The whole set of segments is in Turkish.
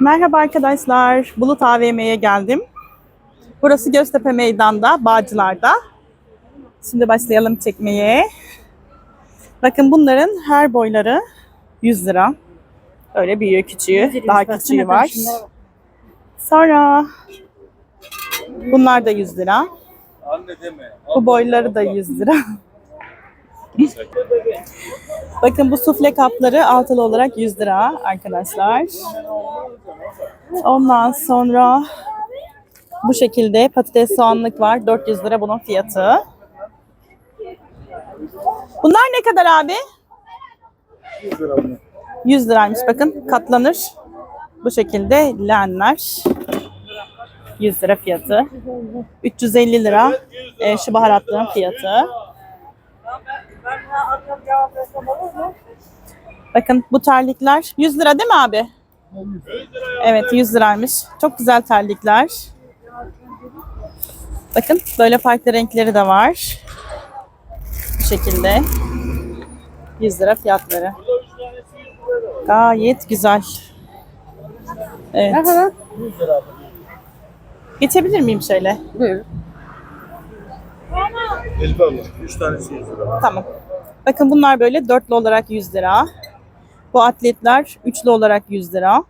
Merhaba arkadaşlar. Bulut AVM'ye geldim. Burası Göztepe Meydan'da, Bağcılar'da. Şimdi başlayalım çekmeye. Bakın bunların her boyları 100 lira. Öyle büyüğü, küçüğü, daha küçüğü var. Sonra bunlar da 100 lira. Anne deme. Bu boyları da 100 lira. Bakın bu sufle kapları altılı olarak 100 lira arkadaşlar. Ondan sonra bu şekilde patates soğanlık var. 400 lira bunun fiyatı. Bunlar ne kadar abi? 100 liraymış bakın katlanır. Bu şekilde lenler. 100 lira fiyatı. 350 lira e, şu baharatlığın fiyatı. Bakın bu terlikler 100 lira değil mi abi? Evet 100 liraymış. Çok güzel terlikler. Bakın böyle farklı renkleri de var. Bu şekilde. 100 lira fiyatları. Gayet güzel. Evet. Geçebilir miyim şöyle? Elif abla. 3 tanesi 100 lira. Tamam. Bakın bunlar böyle dörtlü olarak 100 lira. Bu atletler üçlü olarak 100 lira.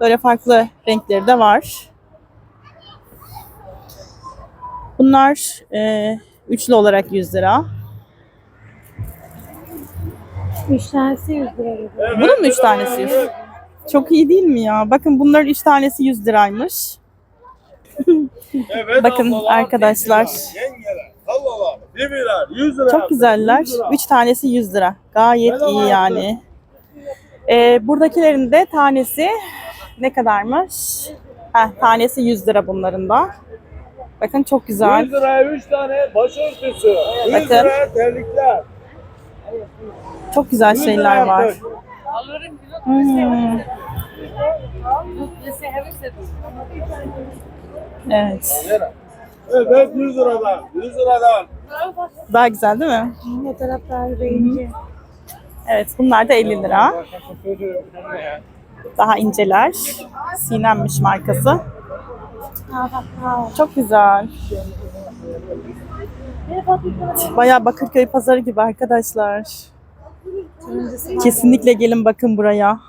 Böyle farklı renkleri de var. Bunlar e, üçlü olarak 100 lira. Üç tanesi 100 lira. dedi. Bunun mu üç tanesi 100? Çok iyi değil mi ya? Bakın bunların üç tanesi 100 liraymış. Evet Bakın ablalar, arkadaşlar. Teyzeler, Yengeler, hallalar, bibiler, 100 lira. Çok güzeller. 100 lira. Üç tanesi 100 lira. Gayet iyi yani. Ee, buradakilerin de tanesi ne kadarmış? Heh, tanesi 100 lira bunların da. Bakın çok güzel. 100 liraya 3 tane başörtüsü. 100 Bakın. liraya terlikler. Çok güzel 100 şeyler var. terlik. Hmm, evet. Evet 100 liradan. 100 liradan. Daha güzel değil mi? O taraf daha rengi. Evet bunlar da 50 lira. Daha inceler. Sinemmiş markası. Çok güzel. Bayağı Bakırköy pazarı gibi arkadaşlar. Kesinlikle gelin bakın buraya.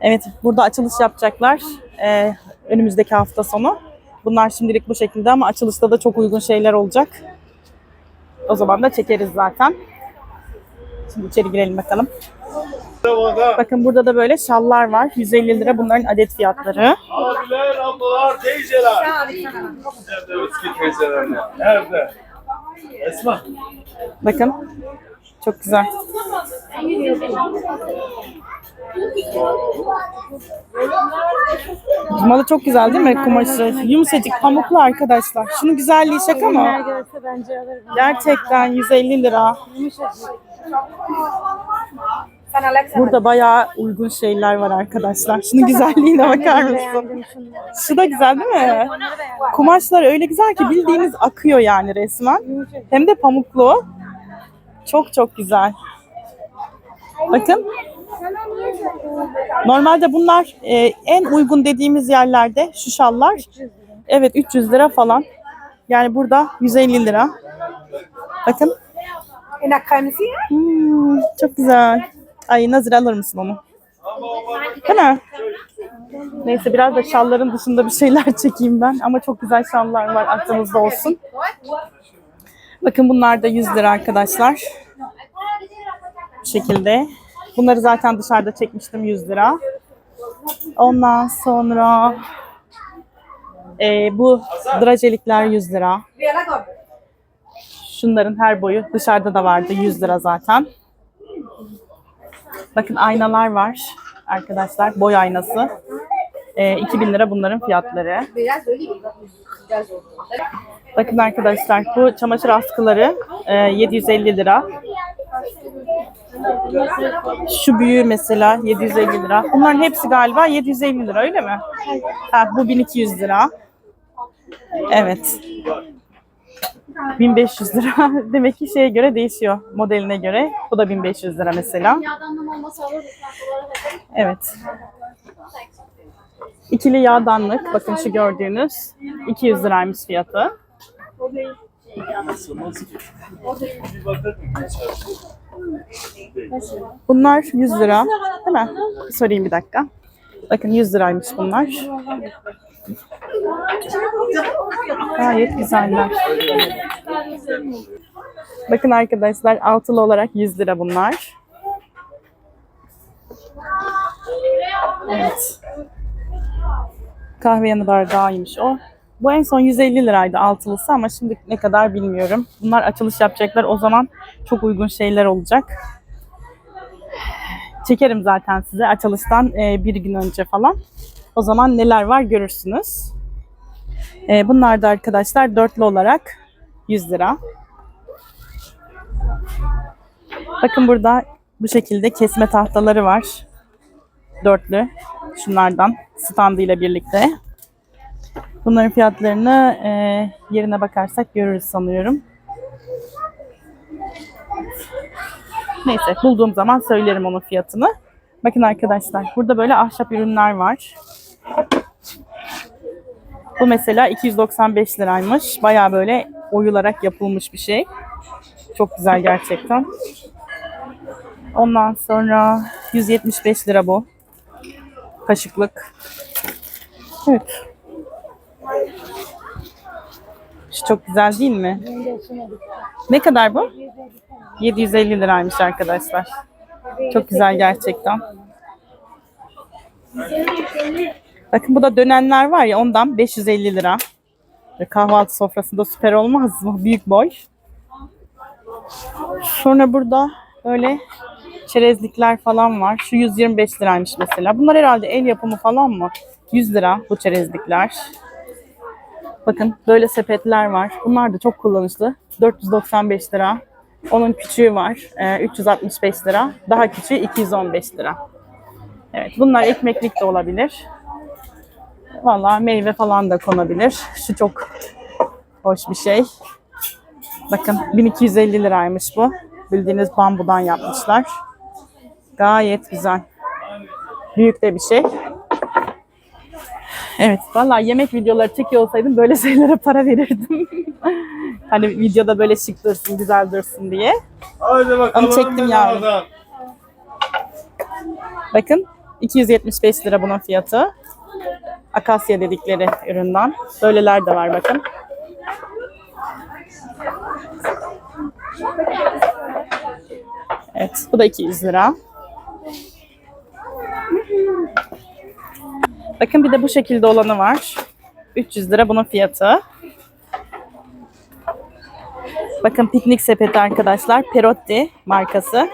Evet, burada açılış yapacaklar. Ee, önümüzdeki hafta sonu. Bunlar şimdilik bu şekilde ama açılışta da çok uygun şeyler olacak. O zaman da çekeriz zaten. Şimdi içeri girelim bakalım. Bakın burada da böyle şallar var. 150 lira bunların adet fiyatları. Abiler, ablalar, teyzeler. Nerede eski teyzeler? Nerede? Esma. Bakın. Çok güzel. Malı çok güzel değil mi kumaşı? Yumuşacık pamuklu arkadaşlar. Şunun güzelliği şaka mı? Gerçekten 150 lira. Burada bayağı uygun şeyler var arkadaşlar. Şunun güzelliğine bakar mısın? Şu da güzel değil mi? Kumaşlar öyle güzel ki bildiğiniz akıyor yani resmen. Hem de pamuklu. Çok çok güzel. Bakın. Normalde bunlar e, en uygun dediğimiz yerlerde şu şallar. Evet 300 lira falan. Yani burada 150 lira. Bakın. Hmm, çok güzel. Ay Nazır alır mısın onu? Değil mi? Neyse biraz da şalların dışında bir şeyler çekeyim ben. Ama çok güzel şallar var aklınızda olsun. Bakın bunlar da 100 lira arkadaşlar. Bu şekilde. Bunları zaten dışarıda çekmiştim 100 lira. Ondan sonra e, bu drajelikler 100 lira. Şunların her boyu dışarıda da vardı 100 lira zaten. Bakın aynalar var arkadaşlar. Boy aynası. E, 2000 lira bunların fiyatları. Bakın arkadaşlar bu çamaşır askıları e, 750 lira. Şu büyüğü mesela 750 lira. Bunların hepsi galiba 750 lira öyle mi? Ha, bu 1200 lira. Evet. 1500 lira. Demek ki şeye göre değişiyor. Modeline göre. Bu da 1500 lira mesela. Evet. İkili yağdanlık. Bakın şu gördüğünüz. 200 liraymış fiyatı. Bunlar 100 lira. Değil mi? Sorayım bir dakika. Bakın 100 liraymış bunlar. Gayet güzeller. Bakın arkadaşlar altılı olarak 100 lira bunlar. Evet. Kahve yanı bardağıymış o. Bu en son 150 liraydı altılısı ama şimdi ne kadar bilmiyorum. Bunlar açılış yapacaklar. O zaman çok uygun şeyler olacak. Çekerim zaten size açılıştan e, bir gün önce falan. O zaman neler var görürsünüz. E, bunlar da arkadaşlar dörtlü olarak 100 lira. Bakın burada bu şekilde kesme tahtaları var. Dörtlü. Şunlardan standıyla birlikte. Bunların fiyatlarını e, yerine bakarsak görürüz sanıyorum. Neyse bulduğum zaman söylerim onun fiyatını. Bakın arkadaşlar burada böyle ahşap ürünler var. Bu mesela 295 liraymış. Baya böyle oyularak yapılmış bir şey. Çok güzel gerçekten. Ondan sonra 175 lira bu. Kaşıklık. Evet. Şu çok güzel değil mi? Ne kadar bu? 750 liraymış arkadaşlar. Çok güzel gerçekten. Bakın bu da dönenler var ya ondan 550 lira. Kahvaltı sofrasında süper olmaz mı? Büyük boy. Sonra burada böyle çerezlikler falan var. Şu 125 liraymış mesela. Bunlar herhalde el yapımı falan mı? 100 lira bu çerezlikler. Bakın böyle sepetler var. Bunlar da çok kullanışlı. 495 lira. Onun küçüğü var. e, 365 lira. Daha küçüğü 215 lira. Evet bunlar ekmeklik de olabilir. Vallahi meyve falan da konabilir. Şu çok hoş bir şey. Bakın 1250 liraymış bu. Bildiğiniz bambudan yapmışlar. Gayet güzel. Büyük de bir şey. Evet, vallahi yemek videoları çekiyor olsaydım böyle şeylere para verirdim. hani videoda böyle şık dursun, güzel dursun diye. Haydi bakalım. Onu çektim yani. bedavadan. Bakın 275 lira bunun fiyatı. Akasya dedikleri üründen. Böyleler de var bakın. Evet, bu da 200 lira. Bakın bir de bu şekilde olanı var. 300 lira bunun fiyatı. Bakın piknik sepeti arkadaşlar. Perotti markası.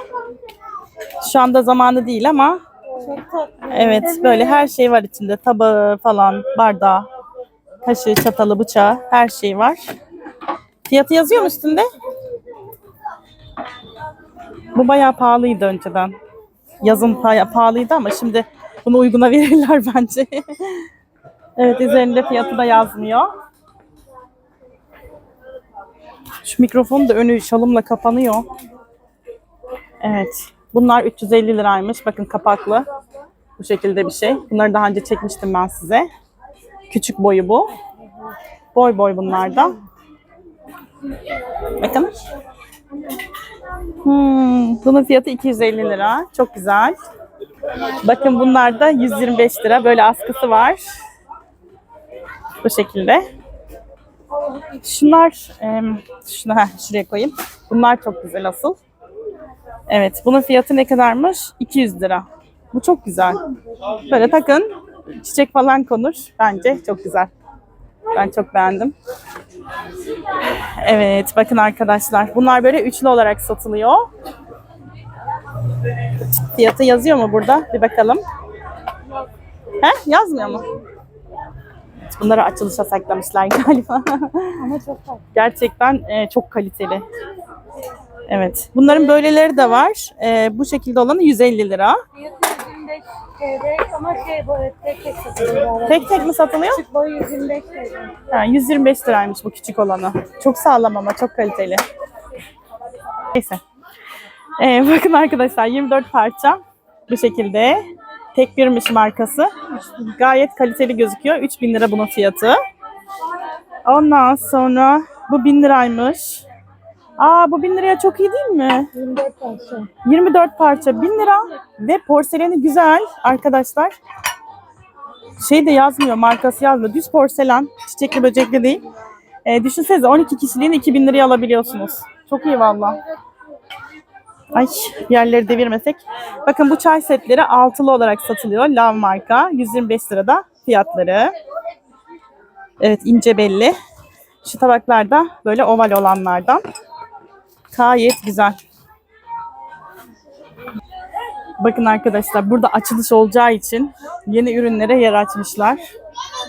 Şu anda zamanı değil ama tatlı. evet böyle her şey var içinde. Tabağı falan, bardağı, kaşığı, çatalı, bıçağı her şey var. Fiyatı yazıyor mu üstünde? Bu bayağı pahalıydı önceden. Yazın pa- pahalıydı ama şimdi bunu uyguna verirler bence. evet üzerinde fiyatı da yazmıyor. Şu mikrofon da önü şalımla kapanıyor. Evet. Bunlar 350 liraymış. Bakın kapaklı. Bu şekilde bir şey. Bunları daha önce çekmiştim ben size. Küçük boyu bu. Boy boy bunlar da. Bakın. Hmm, bunun fiyatı 250 lira. Çok güzel. Bakın bunlar da 125 lira. Böyle askısı var. Bu şekilde. Şunlar, em, şunu heh, şuraya koyayım. Bunlar çok güzel asıl. Evet, bunun fiyatı ne kadarmış? 200 lira. Bu çok güzel. Böyle takın, çiçek falan konur. Bence çok güzel. Ben çok beğendim. Evet, bakın arkadaşlar. Bunlar böyle üçlü olarak satılıyor. Fiyatı yazıyor mu burada? Bir bakalım. He? Yazmıyor mu? Bunları açılışa saklamışlar galiba. Ama çok tatlı. Gerçekten e, çok kaliteli. Evet. Bunların böyleleri de var. E, bu şekilde olanı 150 lira. Fiyatı 125 TL ama şey böyle tek tek satılıyor. Tek tek mi satılıyor? Küçük boyu 125 TL. Ha, 125 liraymış bu küçük olanı. Çok sağlam ama çok kaliteli. Neyse. Ee, bakın arkadaşlar 24 parça bu şekilde. Tek birmiş markası. Gayet kaliteli gözüküyor. 3000 lira bunun fiyatı. Ondan sonra bu 1000 liraymış. Aa bu 1000 liraya çok iyi değil mi? 24 parça. 24 parça 1000 lira ve porseleni güzel arkadaşlar. Şey de yazmıyor, markası yazmıyor. Düz porselen, çiçekli böcekli değil. E, düşünsenize 12 kişiliğini 2000 liraya alabiliyorsunuz. Çok iyi valla. Ay yerleri devirmesek. Bakın bu çay setleri altılı olarak satılıyor. Lav marka. 125 lirada fiyatları. Evet ince belli. Şu tabaklar da böyle oval olanlardan. Gayet güzel. Bakın arkadaşlar burada açılış olacağı için yeni ürünlere yer açmışlar.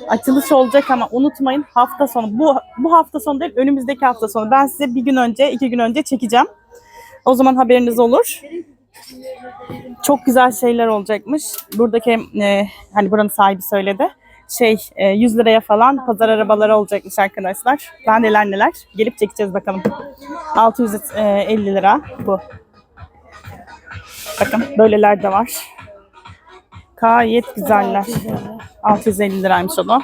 Açılış olacak ama unutmayın hafta sonu. Bu, bu hafta sonu değil önümüzdeki hafta sonu. Ben size bir gün önce iki gün önce çekeceğim. O zaman haberiniz olur. Çok güzel şeyler olacakmış. Buradaki e, hani buranın sahibi söyledi. Şey e, 100 liraya falan pazar arabaları olacakmış arkadaşlar. Daha neler neler. Gelip çekeceğiz bakalım. 650 lira bu. Bakın böyleler de var. Gayet güzeller. 650 liraymış o da.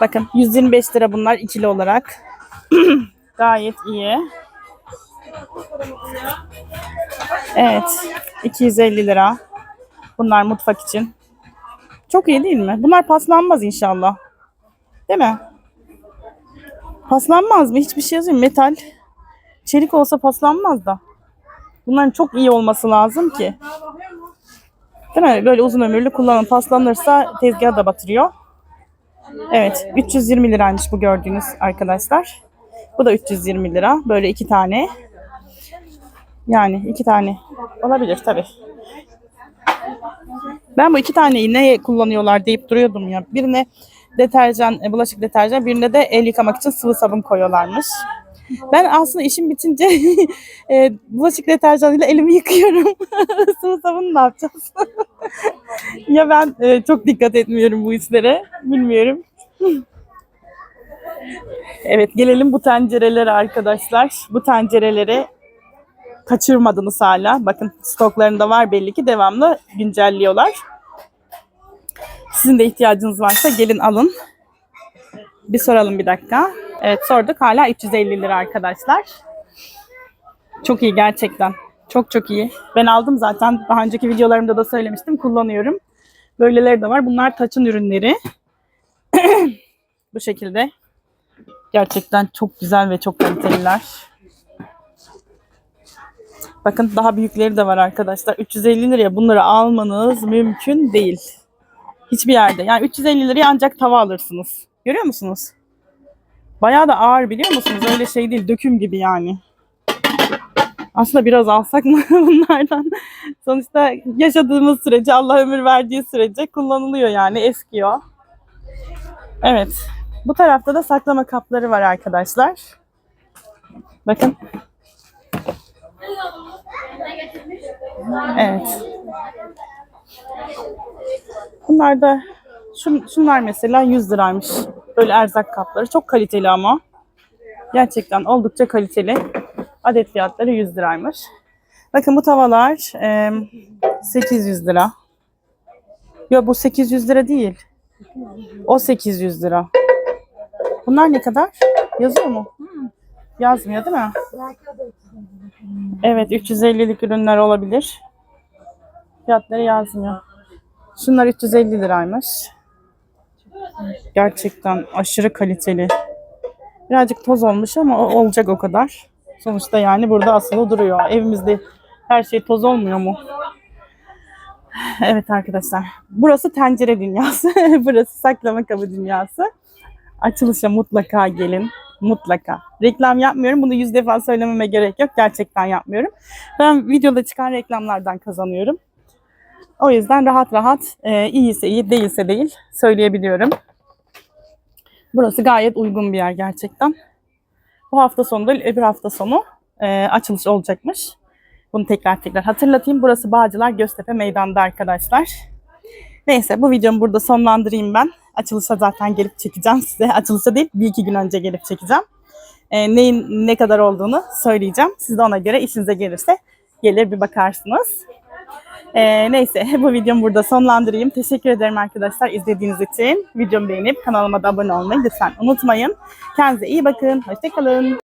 Bakın 125 lira bunlar ikili olarak. Gayet iyi. Evet. 250 lira. Bunlar mutfak için. Çok iyi değil mi? Bunlar paslanmaz inşallah. Değil mi? Paslanmaz mı? Hiçbir şey yazıyor. Metal. Çelik olsa paslanmaz da. Bunların çok iyi olması lazım ki. Değil mi? Böyle uzun ömürlü kullanın. Paslanırsa tezgahı da batırıyor. Evet. 320 liraymış bu gördüğünüz arkadaşlar. Bu da 320 lira. Böyle iki tane. Yani iki tane. Olabilir tabii. Ben bu iki taneyi neye kullanıyorlar deyip duruyordum ya. Birine deterjan, e, bulaşık deterjan, birine de el yıkamak için sıvı sabun koyuyorlarmış. Ben aslında işim bitince e, bulaşık deterjanıyla elimi yıkıyorum. sıvı sabunu ne yapacağız? ya ben e, çok dikkat etmiyorum bu işlere. Bilmiyorum. evet gelelim bu tencerelere arkadaşlar. Bu tencereleri kaçırmadınız hala. Bakın stoklarında var belli ki devamlı güncelliyorlar. Sizin de ihtiyacınız varsa gelin alın. Bir soralım bir dakika. Evet sorduk hala 350 lira arkadaşlar. Çok iyi gerçekten. Çok çok iyi. Ben aldım zaten. Daha önceki videolarımda da söylemiştim. Kullanıyorum. Böyleleri de var. Bunlar taçın ürünleri. Bu şekilde. Gerçekten çok güzel ve çok kaliteliler. Bakın daha büyükleri de var arkadaşlar. 350 liraya bunları almanız mümkün değil. Hiçbir yerde. Yani 350 liraya ancak tava alırsınız. Görüyor musunuz? Bayağı da ağır biliyor musunuz? Öyle şey değil. Döküm gibi yani. Aslında biraz alsak mı bunlardan? Sonuçta yaşadığımız sürece, Allah ömür verdiği sürece kullanılıyor yani. Eskiyor. Evet. Bu tarafta da saklama kapları var arkadaşlar. Bakın. Evet. Bunlar da şun, şunlar mesela 100 liraymış. Böyle erzak kapları. Çok kaliteli ama. Gerçekten oldukça kaliteli. Adet fiyatları 100 liraymış. Bakın bu tavalar e, 800 lira. Yok bu 800 lira değil. O 800 lira. Bunlar ne kadar? Yazıyor mu? Yazmıyor değil mi? Evet 350'lik ürünler olabilir. Fiyatları yazmıyor. Şunlar 350 liraymış. Gerçekten aşırı kaliteli. Birazcık toz olmuş ama o- olacak o kadar. Sonuçta yani burada asılı duruyor. Evimizde her şey toz olmuyor mu? Evet arkadaşlar. Burası tencere dünyası. Burası saklama kabı dünyası. Açılışa mutlaka gelin. Mutlaka. Reklam yapmıyorum. Bunu yüz defa söylememe gerek yok. Gerçekten yapmıyorum. Ben videoda çıkan reklamlardan kazanıyorum. O yüzden rahat rahat e, iyiyse iyi değilse değil söyleyebiliyorum. Burası gayet uygun bir yer gerçekten. Bu hafta sonu değil öbür hafta sonu e, açılış olacakmış. Bunu tekrar tekrar hatırlatayım. Burası Bağcılar Göztepe Meydanı'nda arkadaşlar. Neyse bu videomu burada sonlandırayım ben. Açılışa zaten gelip çekeceğim size. Açılışa değil bir iki gün önce gelip çekeceğim. E, neyin ne kadar olduğunu söyleyeceğim. Siz de ona göre işinize gelirse gelir bir bakarsınız. Ee, neyse bu videomu burada sonlandırayım. Teşekkür ederim arkadaşlar izlediğiniz için. Videomu beğenip kanalıma da abone olmayı lütfen unutmayın. Kendinize iyi bakın. Hoşçakalın.